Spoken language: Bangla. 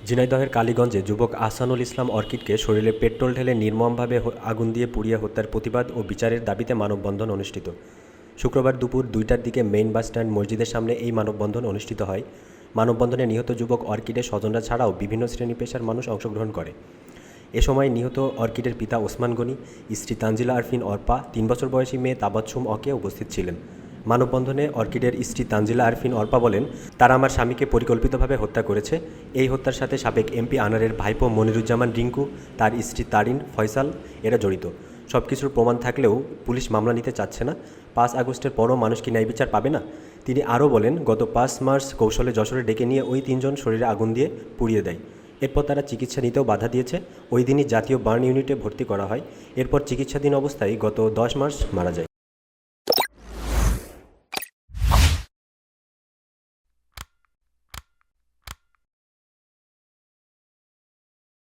ঝিনাইদহের কালীগঞ্জে যুবক আহসানুল ইসলাম অর্কিডকে শরীরে পেট্রোল ঢেলে নির্মমভাবে আগুন দিয়ে পুড়িয়ে হত্যার প্রতিবাদ ও বিচারের দাবিতে মানববন্ধন অনুষ্ঠিত। শুক্রবার দুপুর দুইটার দিকে মেইন বাস স্ট্যান্ড মসজিদের সামনে এই মানববন্ধন অনুষ্ঠিত হয়। মানববন্ধনে নিহত যুবক অর্কিডের স্বজনরা ছাড়াও বিভিন্ন শ্রেণি পেশার মানুষ অংশগ্রহণ করে। এ সময় নিহত অর্কিডের পিতা ওসমান গনি, স্ত্রী তানজিলা আরফিন অর্পা, তিন বছর বয়সী মেয়ে তাবাচ্ছুম অকে উপস্থিত ছিলেন। মানববন্ধনে অর্কিডের স্ত্রী তানজিলা আরফিন অর্পা বলেন, তারা আমার স্বামীকে পরিকল্পিতভাবে হত্যা করেছে। এই হত্যার সাথে সাবেক এমপি আনারের ভাইপো মনিরুজ্জামান রিঙ্কু, তার স্ত্রী তারিন, ফয়সাল, এরা জড়িত। সব কিছুর প্রমাণ থাকলেও পুলিশ মামলা নিতে চাচ্ছে না। পাঁচ আগস্টের পরও মানুষ কি ন্যায় বিচার পাবে না? তিনি আরও বলেন, গত পাঁচ মার্চ কৌশলে যশোরে ডেকে নিয়ে ওই তিনজন শরীরে আগুন দিয়ে পুড়িয়ে দেয়। এরপর তারা চিকিৎসা নিতেও বাধা দিয়েছে। ওই দিনই জাতীয় বার্ন ইউনিটে ভর্তি করা হয়। এরপর চিকিৎসাধীন অবস্থায় গত দশ মার্চ মারা যায়।